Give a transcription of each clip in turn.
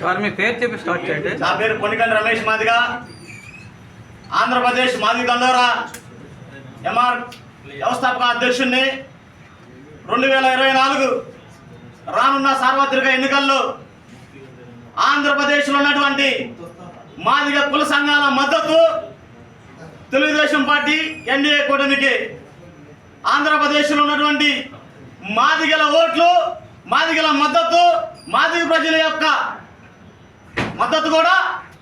Sir మీ పేరు చెప్పి start చేయండి. నా పేరు పొన్నికండి రమేష్ మాదిగా. ఆంధ్రప్రదేశ్ మాది దండోరా. ఎంఆర్ వ్యవస్థాపక అధ్యక్షుడిని రెండు వేల ఇరవై నాలుగు రానున్న సార్వత్రిక ఎన్నికల్లో ఆంధ్రప్రదేశ్లో ఉన్నటువంటి మాదిగ కుల సంఘాల మద్దతు తెలుగుదేశం పార్టీ ఎన్డీఏ కూటమికి. ఆంధ్రప్రదేశ్లో ఉన్నటువంటి మాదిగల ఓట్లు మాదిగల మద్దతు మాదిగ ప్రజల యొక్క మద్దతు కూడా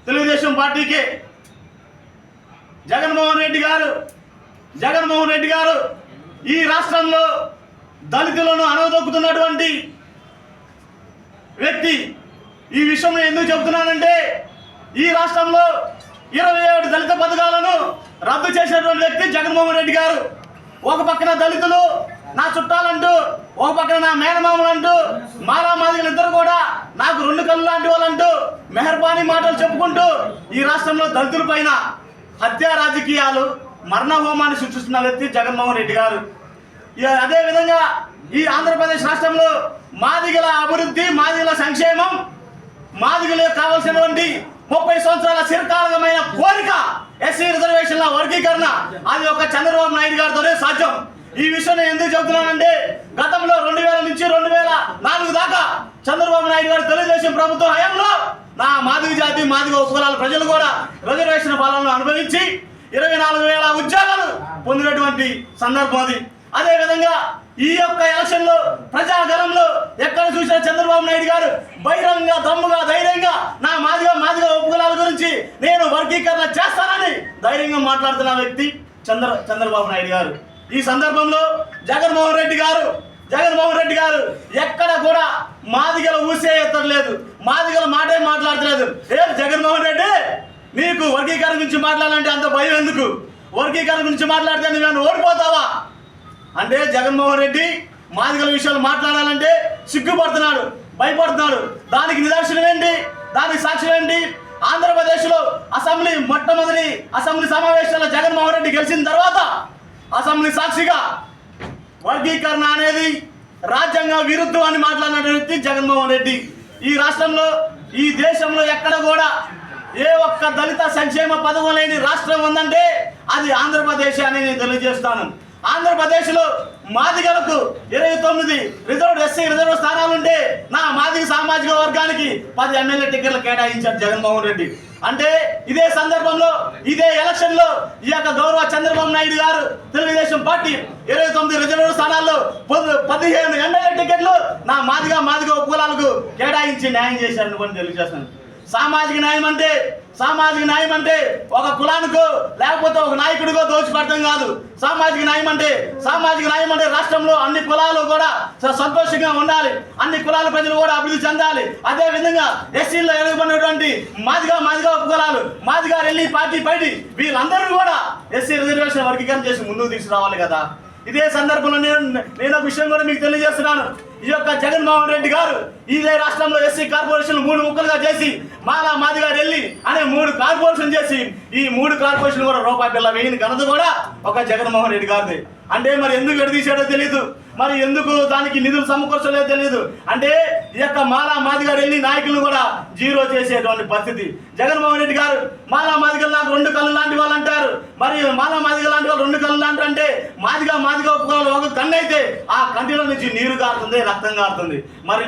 తెలుగుదేశం పార్టీకి. జగన్మోహన్ రెడ్డి గారు జగన్మోహన్ రెడ్డి గారు ఈ రాష్ట్రంలో దళితులను అనవదొక్కుతున్నటువంటి వ్యక్తి ఈ విషయంలో ఎందుకు చెబుతున్నానంటే ఈ రాష్ట్రంలో ఇరవై ఏడు దళిత పథకాలను రద్దు చేసినటువంటి వ్యక్తి జగన్మోహన్ రెడ్డి గారు. ఒక పక్కన దళితులు నా చుట్టాలంటూ ఒక పక్కన నా మేనమామలు అంటూ మాలా మాదిగలు ఇద్దరు కూడా నాకు రెండు కళ్ళు లాంటి మెహర్బానీ మాటలు చెప్పుకుంటూ ఈ రాష్ట్రంలో దళితుల పైన హత్య రాజకీయాలు మరణ హోమాన్ని సృష్టిస్తున్న వ్యక్తి జగన్మోహన్ రెడ్డి గారు. అదేవిధంగా అదే విధంగా ఈ ఆంధ్రప్రదేశ్ రాష్ట్రంలో మాదిగల అభివృద్ధి మాదిగల సంక్షేమం మాదిగలకు కావాల్సినటువంటి ముప్పై సంవత్సరాల చిరకాలమైన కోరిక ఎస్సీ రిజర్వేషన్ల వర్గీకరణ అది ఒక చంద్రబాబు నాయుడు గారితోనే సాధ్యం. ఈ విషయం నేను ఎందుకు చెబుతున్నానంటే గతంలో రెండు వేల నుంచి రెండు వేల నాలుగు దాకా చంద్రబాబు నాయుడు గారు తెలుగుదేశం ప్రభుత్వం హయాంలో నా మాదిగ జాతి మాదిగ ఉపకులాల ప్రజలు కూడా రిజర్వేషన్ ఫలాలను అనుభవించి ఇరవై నాలుగు వేల ఉద్యోగాలు పొందినటువంటి సందర్భం అది. అదేవిధంగా ఈ యొక్క ఎలక్షన్లో ఎక్కడ చూసిన చంద్రబాబు నాయుడు గారు బహిరంగ దమ్ముగా ధైర్యంగా నా మాదిగా మాదిగా ఉపకులాల గురించి నేను వర్గీకరణ చేస్తానని ధైర్యంగా మాట్లాడుతున్న వ్యక్తి చంద్ర చంద్రబాబు నాయుడు గారు. ఈ సందర్భంలో జగన్మోహన్ రెడ్డి గారు జగన్మోహన్ రెడ్డి గారు ఎక్కడ కూడా మాదిగల ఊసే ఎత్తలేదు మాదిగల మాటే మాట్లాడలేదు ఏ జగన్మోహన్ రెడ్డి? నీకు వర్గీకరణ గురించి మాట్లాడాలంటే అంత భయం ఎందుకు? వర్గీకరణ గురించి మాట్లాడితే నువ్వు ఓడిపోతావా? అంటే జగన్మోహన్ రెడ్డి మాదిగల విషయాలు మాట్లాడాలంటే సిగ్గుపడుతున్నాడు భయపడుతున్నాడు. దానికి నిదర్శనం ఏంటి? దానికి సాక్ష్యం ఏంటి? ఆంధ్రప్రదేశ్లో అసెంబ్లీ మొట్టమొదటి అసెంబ్లీ సమావేశాల్లో జగన్మోహన్ రెడ్డి గెలిచిన తర్వాత అసెంబ్లీ సాక్షిగా వర్గీకరణ అనేది రాజ్యాంగ విరుద్ధం అని మాట్లాడిన వ్యక్తి జగన్మోహన్ రెడ్డి. ఈ రాష్ట్రంలో ఈ దేశంలో ఎక్కడ కూడా ఏ ఒక్క దళిత సంక్షేమ పదవం లేని రాష్ట్రం ఉందంటే అది ఆంధ్రప్రదేశ్ అని నేను తెలియజేస్తాను. ఆంధ్రప్రదేశ్లో మాదిగలకు ఇరవై తొమ్మిది రిజర్వ్ ఎస్సీ రిజర్వ్ స్థానాలుంటే నా సామాజిక వర్గానికి పది ఎమ్మెల్యే టికెట్లు కేటాయించారు జగన్మోహన్ రెడ్డి. అంటే ఇదే సందర్భంలో ఇదే ఎలక్షన్లో ఈ యొక్క గౌరవ చంద్రబాబు నాయుడు గారు తెలుగుదేశం పార్టీ ఇరవై తొమ్మిది రిజర్వ్ స్థానాల్లో పదిహేను ఎమ్మెల్యే టికెట్లు నా మాదిగా మాదిగా ఉపకులాలకు కేటాయించి న్యాయం చేశారని కూడా తెలియజేస్తాను సామాజిక న్యాయం అంటే సామాజిక న్యాయం అంటే ఒక కులానికో లేకపోతే ఒక నాయకుడికో దోచిపెట్టడం కాదు. సామాజిక న్యాయం అంటే సామాజిక న్యాయం అంటే రాష్ట్రంలో అన్ని కులాలు కూడా సంతోషంగా ఉండాలి. అన్ని కులాల ప్రజలు కూడా అభివృద్ధి చెందాలి. అదే విధంగా ఎస్సీలో ఎదుగుతున్నటువంటి మాదిగా మాదిగా ఉపకులాలు మాదిగా రెల్లి పార్టీ పైడి వీళ్ళందరినీ కూడా ఎస్సీ రిజర్వేషన్ వర్గీకరణ చేసి ముందుకు తీసుకురావాలి కదా. ఇదే సందర్భంలో నేను నేను ఒక విషయం కూడా మీకు తెలియజేస్తున్నాను. ఈ యొక్క జగన్మోహన్ రెడ్డి గారు ఇదే రాష్ట్రంలో ఎస్సీ కార్పొరేషన్ మూడు ముక్కలుగా చేసి మాలా మాదిగా వెళ్ళి అనే మూడు కార్పొరేషన్ చేసి ఈ మూడు కార్పొరేషన్ కూడా రూపాయి పిల్ల వేయని ఘనత కూడా ఒక జగన్మోహన్ రెడ్డి గారిది. అంటే మరి ఎందుకు విడదీశాడో తెలియదు మరి ఎందుకు దానికి నిధులు సమకూర్చలేదు తెలియదు అంటే ఈ యొక్క మాలా మాదిగా వెళ్ళి నాయకులు కూడా జీరో చేసేటువంటి పరిస్థితి. జగన్మోహన్ రెడ్డి గారు మాలా మాదిగలు నాకు రెండు కళ్ళు లాంటి వాళ్ళు అంటారు. మరి మాలా మాదిగ లాంటి వాళ్ళు రెండు కళ్ళు లాంటి అంటే మాదిగా మాదిగా ఒప్పుకోవాలి ఒక కన్ను అయితే ఆ కంటిలో నుంచి నీరు కారుతుంది రక్తం కారుతుంది మరి